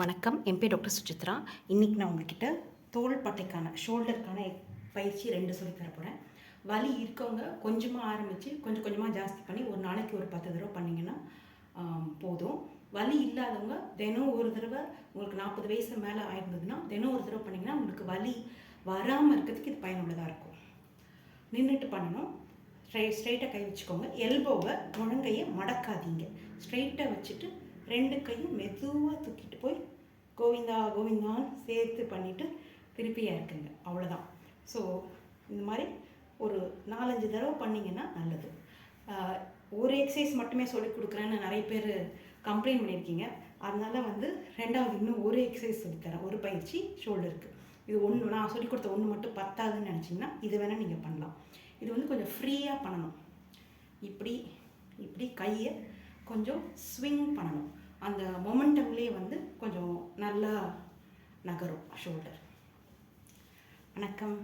வணக்கம். என் பேர் டாக்டர் சுசித்ரா. இன்றைக்கி நான் உங்ககிட்ட தோள்பட்டைக்கான ஷோல்டருக்கான பயிற்சி ரெண்டு சொல்லி தர போகிறேன் வலி இருக்கவங்க கொஞ்சமாக ஆரம்பித்து கொஞ்சம் கொஞ்சமாக ஜாஸ்தி பண்ணி ஒரு நாளைக்கு ஒரு பத்து தடவை பண்ணிங்கன்னா போதும். வலி இல்லாதவங்க தினம் ஒரு தடவை உங்களுக்கு நாற்பது வயசு மேலே ஆயிருந்ததுன்னா தினம் ஒரு தடவை பண்ணிங்கன்னா உங்களுக்கு வலி வராமல் இருக்கிறதுக்கு இது பயனுள்ளதாக இருக்கும். நின்றுட்டு பண்ணணும். ஸ்ட்ரை ஸ்ட்ரைட்டாக கை வச்சுக்கோங்க. எல்போவை முழங்கையை மடக்காதீங்க. ஸ்ட்ரைட்டாக வச்சுட்டு ரெண்டு கையும் மெதுவாக தூக்கிட்டு போய் கோவிந்தா கோவிந்தான்னு சேர்த்து பண்ணிவிட்டு திருப்பி இறக்குங்க. அவ்வளோதான் ஸோ இந்த மாதிரி ஒரு நாலஞ்சு தடவை பண்ணிங்கன்னா நல்லது. ஒரு எக்ஸசைஸ் மட்டுமே சொல்லி கொடுக்குறேன்னு நிறைய பேர் கம்ப்ளைண்ட் பண்ணியிருக்கீங்க. அதனால் வந்து ரெண்டாவது இன்னும் ஒரு எக்ஸசைஸ் சொல்லித்தரேன் ஒரு பயிற்சி ஷோல்டருக்கு இது ஒன்று நான் சொல்லி கொடுத்த ஒன்று மட்டும் பத்தாதுன்னு நினச்சிங்கன்னா இது வேணால் நீங்கள் பண்ணலாம். இது வந்து கொஞ்சம் ஃப்ரீயாக பண்ணணும். இப்படி இப்படி கையை கொஞ்சம் ஸ்விங் பண்ணணும். அந்த மொமெண்டம்லேயே வந்து கொஞ்சம் நல்லா நகரும் ஷோல்டர் வணக்கம்.